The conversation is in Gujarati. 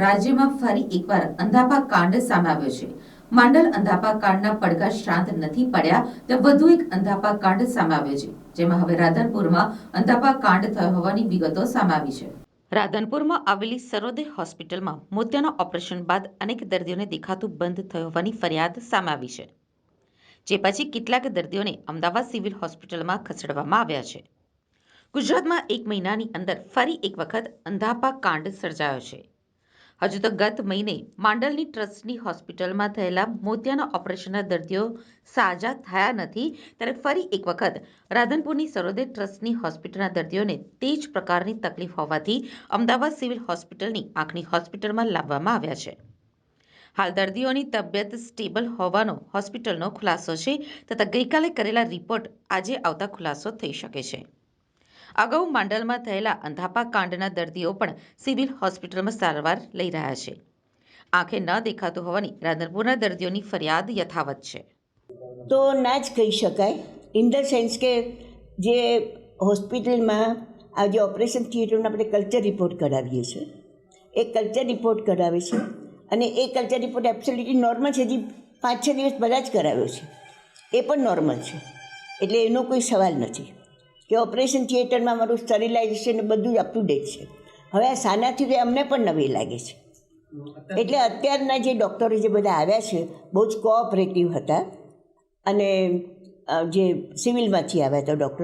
રાજ્યમાં ફરી એકવાર અંધાપા કાંડ સામે આવ્યો છે. માંડલ અંધાપા કાંડના પડઘા શાંત નથી પડ્યા તો વધુ એક અંધાપા કાંડ સામે આવ્યો છે, જેમાં હવે રાધનપુરમાં અંધાપા કાંડ થયો હોવાની વિગતો સામે આવી છે. રાધનપુરમાં આવેલી સરોદય હોસ્પિટલમાં મોતિયાના ઓપરેશન બાદ અનેક દર્દીઓને દેખાતું બંધ થયો હોવાની ફરિયાદ સામે આવી છે, જે પછી કેટલાક દર્દીઓને અમદાવાદ સિવિલ હોસ્પિટલમાં ખસેડવામાં આવ્યા છે. ગુજરાતમાં એક મહિનાની અંદર ફરી એક વખત અંધાપા કાંડ સર્જાયો છે. હજુ તો ગત મહિને માંડલની ટ્રસ્ટની હોસ્પિટલમાં થયેલા મોતિયાના ઓપરેશનના દર્દીઓ સાજા થયા નથી, ત્યારે ફરી એક વખત રાધનપુરની સરોદય ટ્રસ્ટની હોસ્પિટલના દર્દીઓને તે જ પ્રકારની તકલીફ હોવાથી અમદાવાદ સિવિલ હોસ્પિટલની આંખની હોસ્પિટલમાં લાવવામાં આવ્યા છે. હાલ દર્દીઓની તબિયત સ્ટેબલ હોવાનો હોસ્પિટલનો ખુલાસો છે, તથા ગઈકાલે કરેલા રિપોર્ટ આજે આવતા ખુલાસો થઈ શકે છે. અગાઉ માંડલમાં થયેલા અંધાપા કાંડના દર્દીઓ પણ સિવિલ હોસ્પિટલમાં સારવાર લઈ રહ્યા છે. આંખે ન દેખાતું હોવાની રાધનપુરના દર્દીઓની ફરિયાદ યથાવત છે. તો ના જ કહી શકાય. ઇન ધ સેન્સ કે જે હોસ્પિટલમાં આ જે ઓપરેશન થિયેટરનો આપણે કલ્ચર રિપોર્ટ કરાવીએ છીએ. એ કલ્ચર રિપોર્ટ કરાવે છે અને એ કલ્ચર રિપોર્ટ એબ્સોલ્યુટલી નોર્મલ છે. જે પાંચ છ દિવસ બધા જ કરાવ્યો છે. એ પણ નોર્મલ છે. એટલે એનો કોઈ સવાલ નથી. કે ઓપરેશન થિયેટરમાં મારું સ્ટરીલાઇઝેશન બધું જ અપ ટુ ડેટ છે. હવે આ સાનાથી તો અમને પણ નવી લાગે છે. એટલે અત્યારના જે ડૉક્ટરો જે બધા આવ્યા છે, બહુ જ કોઓપરેટિવ હતા. અને જે સિવિલમાંથી આવ્યા હતા ડૉક્ટર.